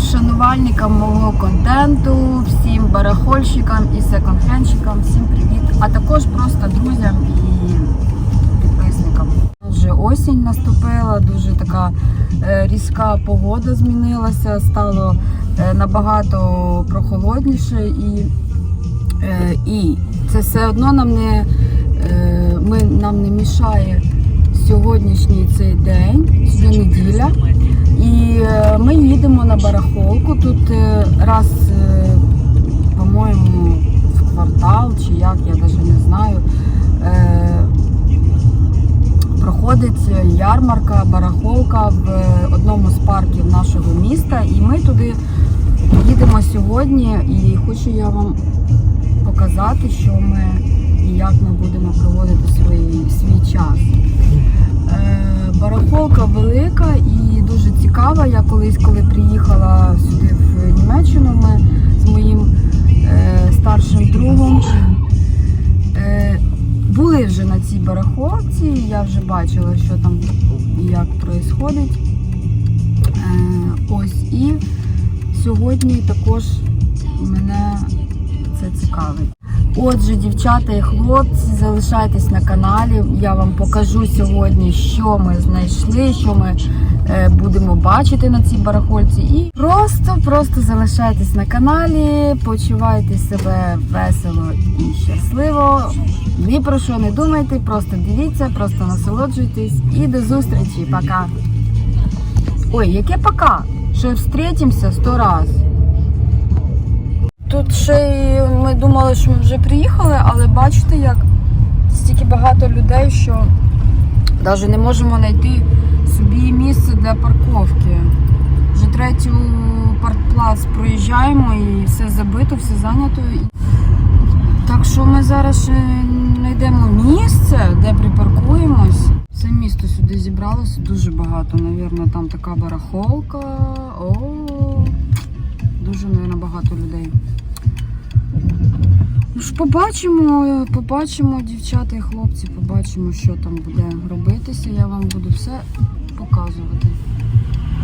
шанувальникам мого контенту, всім барахольщикам і секонд-хендщикам, всім привіт. А також просто друзям і підписникам. Вже осінь наступила, дуже така е, різка погода змінилася, стало е, набагато прохолодніше і, е, і це все одно нам не, ми, нам не мішає сьогоднішній цей день, сьогодні неділя. І е, ми їдемо на барахолку. Тут е, раз, е, по-моєму, в квартал чи як, я навіть не знаю. Проходить ярмарка, барахолка в одному з парків нашого міста. І ми туди їдемо сьогодні. І хочу я вам показати, що ми і як ми будемо проводити свій, свій час. Барахолка велика і дуже цікава. Я колись, коли приїхала сюди в Німеччину, ми з моїм е, старшим другом е, були вже на цій барахолці. Я вже бачила, що там і як відбувається. Е, ось і сьогодні також мене це цікавить. Отже, дівчата і хлопці, залишайтесь на каналі. Я вам покажу сьогодні, що ми знайшли, що ми е, будемо бачити на цій барахольці. І просто-просто залишайтесь на каналі, почувайте себе весело і щасливо. Ні про що не думайте, просто дивіться, просто насолоджуйтесь і до зустрічі. Пока. Ой, яке пока? Ще встретимося сто раз. Тут ще й ми думали, що ми вже приїхали, але бачите, як стільки багато людей, що навіть не можемо знайти собі місце для парковки. Вже третю партплац проїжджаємо і все забито, все зайнято. Так що ми зараз знайдемо місце, де припаркуємось. Все місто сюди зібралося дуже багато. Навірно, там така барахолка. О, ж побачимо, побачимо, дівчата і хлопці, побачимо, що там буде робитися. Я вам буду все показувати.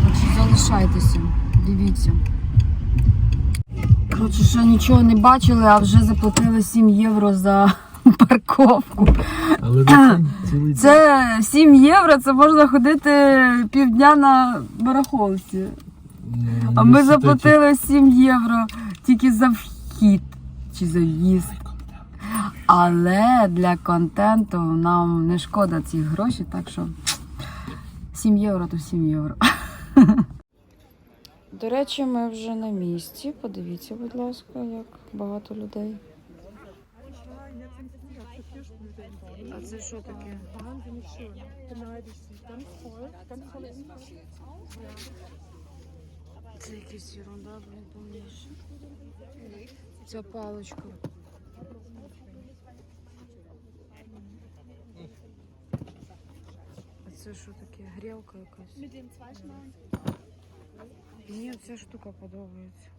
Так що залишайтеся, дивіться. Коротше, ще нічого не бачили, а вже заплатили 7 євро за парковку. Але це цілий день. Це 7 євро, це можна ходити півдня на барахолці. Ну, А ми заплатили 7 євро тільки за вхід чи за в'їзд. Але для контенту нам не шкода ці гроші, так що 7 євро то 7 євро. До речі, ми вже на місці. Подивіться, будь ласка, як багато людей. А це що таке? Це якась ерунда, блін, повніше. Ця паличка. А це що таке? Грілка якась? Мені ця штука подобається.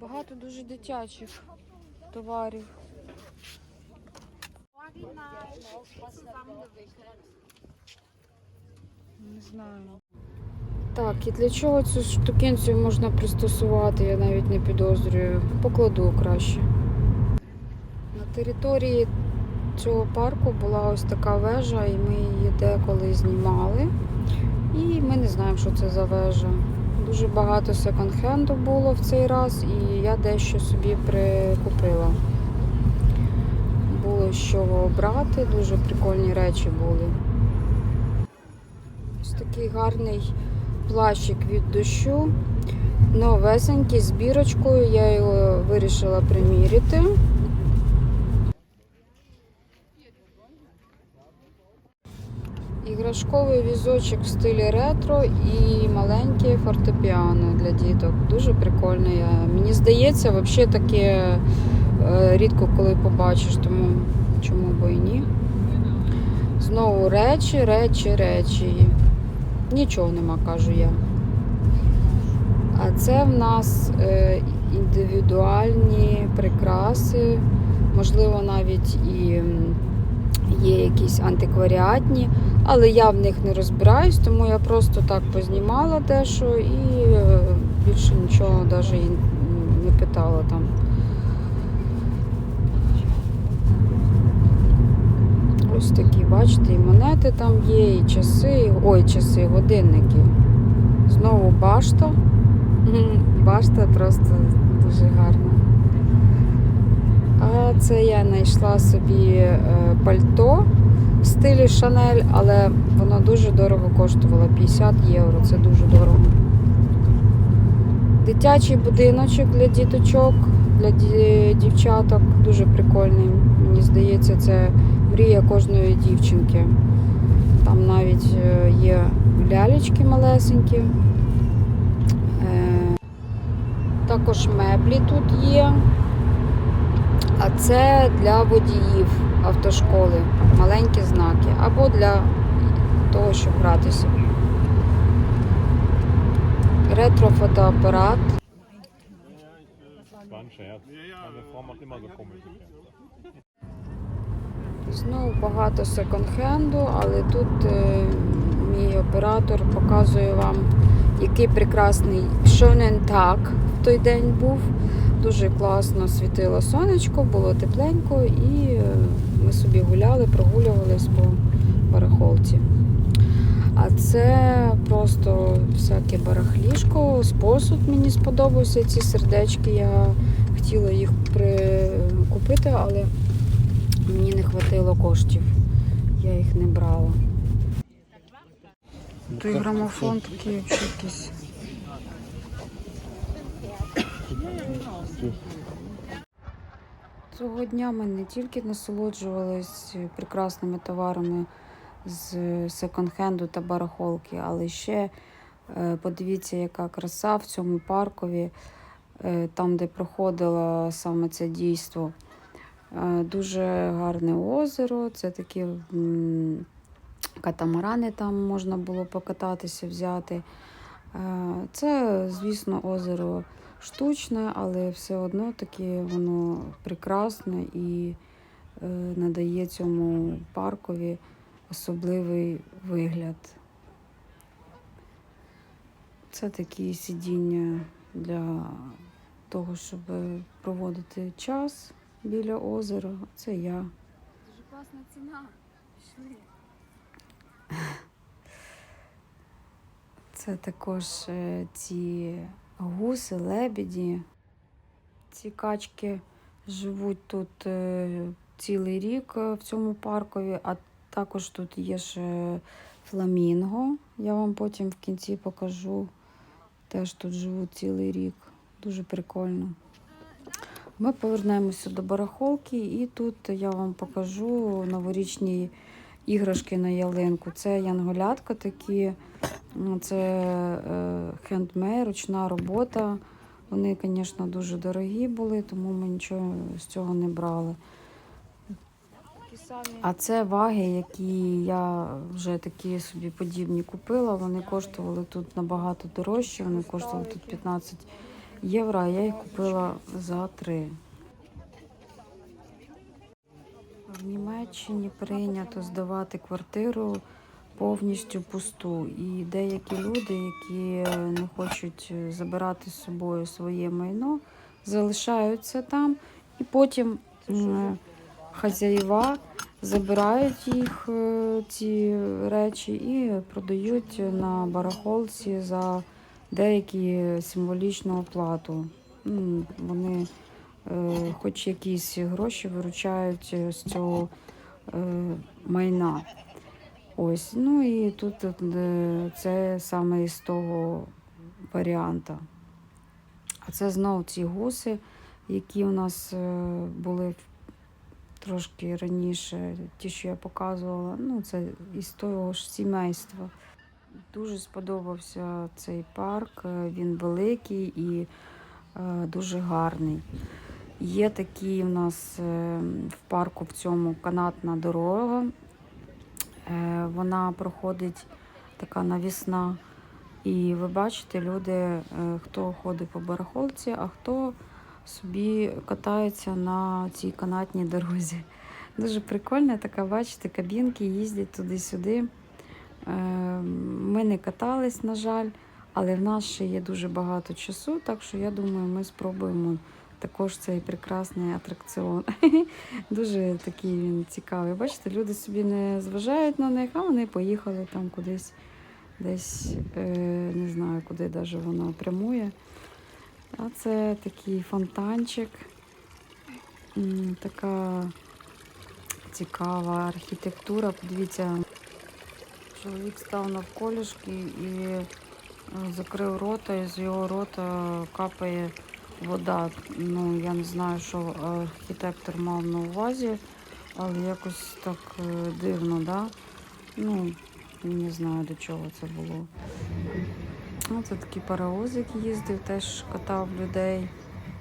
Багато дуже дитячих товарів. Не знаю. Так, і для чого цю штукенцію можна пристосувати, я навіть не підозрюю. Покладу краще. На території цього парку була ось така вежа, і ми її деколи знімали. І ми не знаємо, що це за вежа. Дуже багато секонд-хенду було в цей раз, і я дещо собі прикупила. З обрати, дуже прикольні речі були. Ось такий гарний плащик від дощу. Новесенький з бірочкою. Я його вирішила приміряти. Іграшковий візочок в стилі ретро і маленьке фортепіано для діток. Дуже прикольне. Мені здається, взагалі таке е, рідко коли побачиш, тому чому б і ні. Знову речі, речі, речі. Нічого нема, кажу я. А це в нас е, індивідуальні прикраси, можливо, навіть і є якісь антикваріатні, але я в них не розбираюсь, тому я просто так познімала дещо і е, більше нічого навіть не питала там. Ось такі, бачите, і монети там є, і часи, ой, часи, годинники. Знову башта. Башта просто дуже гарна. А це я знайшла собі е, пальто в стилі Шанель, але воно дуже дорого коштувало 50 євро. Це дуже дорого. Дитячий будиночок для діточок, для дівчаток. Дуже прикольний. Мені здається, це мрія кожної дівчинки. Там навіть е, є лялечки малесенькі. Е, Також меблі тут є. А це для водіїв автошколи. Маленькі знаки. Або для того, щоб гратися. Ретро-фотоапарат. Знову багато секонд-хенду, але тут е, мій оператор показує вам, який прекрасний Шонен так в той день був. Дуже класно світило сонечко, було тепленько, і е, ми собі гуляли, прогулювались по барахолці. А це просто всяке барахлішко, з посуд мені сподобався. Ці сердечки. Я хотіла їх прикупити, але мені не хватило коштів. Я їх не брала. Той грамофон такий якийсь. Цього дня ми не тільки насолоджувались прекрасними товарами з секонд-хенду та барахолки, але ще е, подивіться, яка краса в цьому паркові, е, там, де проходило саме це дійство. Е, Дуже гарне озеро. Це такі катамарани там можна було покататися, взяти. Е, Це, звісно, озеро штучне, але все одно таки воно прекрасне і е, надає цьому паркові особливий вигляд. Це такі сидіння для того, щоб проводити час біля озера. Це я. Дуже класна ціна. Пішли. Це також е, ці гуси, лебеді. Ці качки живуть тут е, цілий рік е, в цьому паркові, а також тут є ще фламінго. Я вам потім в кінці покажу. Теж тут живуть цілий рік. Дуже прикольно. Ми повернемося до барахолки, і тут я вам покажу новорічні іграшки на ялинку. Це янголятка такі. Це е, хендмей, ручна робота. Вони, звісно, дуже дорогі були, тому ми нічого з цього не брали. А це ваги, які я вже такі собі подібні купила. Вони коштували тут набагато дорожче. Вони коштували тут 15 євро, а я їх купила за 3. В Німеччині прийнято здавати квартиру повністю пусту. І деякі люди, які не хочуть забирати з собою своє майно, залишаються там і потім м, хазяїва забирають їх е, ці речі і продають на барахолці за деякі символічну оплату. Вони е, хоч якісь гроші виручають з цього е, майна. Ось, ну і тут е, це саме із того варіанта. А це знову ці гуси, які у нас були трошки раніше, ті, що я показувала. Ну, це із того ж сімейства. Дуже сподобався цей парк. е, Він великий і е, дуже гарний. Є такі у нас е, в парку в цьому канатна дорога. Вона проходить така навісна. І ви бачите, люди, хто ходить по барахолці, а хто собі катаються на цій канатній дорозі. Дуже прикольна така, бачите, кабінки їздять туди-сюди. Е, Ми не катались, на жаль, але в нас ще є дуже багато часу, так що я думаю, ми спробуємо також цей прекрасний атракціон. Дуже такий він цікавий. Бачите, люди собі не зважають на них, а вони поїхали там кудись, десь е, не знаю, куди навіть воно прямує. А це такий фонтанчик. Така цікава архітектура. Подивіться, чоловік став навколішки і е, закрив рота, і з його рота капає вода. Ну, я не знаю, що архітектор мав на увазі, але якось так е, дивно, да? Ну, не знаю до чого це було. Оце такий паровозик їздив, теж катав людей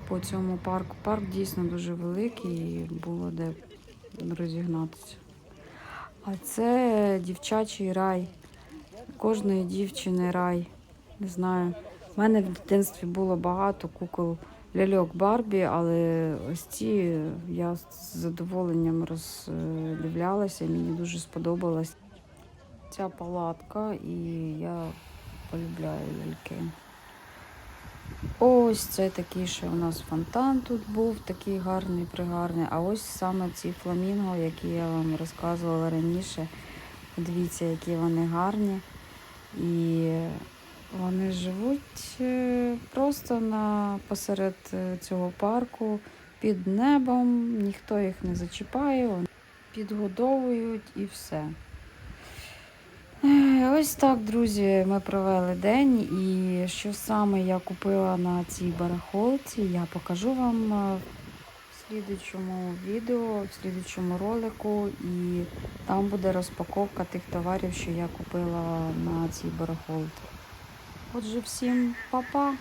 по цьому парку. Парк дійсно дуже великий і було де розігнатися. А це дівчачий рай. Кожної дівчини рай. Не знаю. У мене в дитинстві було багато кукол ляльок Барбі, але ось ці я з задоволенням роздивлялася, мені дуже сподобалась ця палатка, і я полюбляю ляльки. Ось це такий ще у нас фонтан тут був, такий гарний, пригарний. А ось саме ці фламінго, які я вам розказувала раніше. Дивіться, які вони гарні. І вони живуть е, просто на, посеред е, цього парку під небом, ніхто їх не зачіпає, підгодовують і все. Е, Ось так, друзі, ми провели день. І що саме я купила на цій барахолці, я покажу вам е, в слідучому відео, в слідчому ролику. І там буде розпаковка тих товарів, що я купила на цій барахолці. Отже, всім па-па!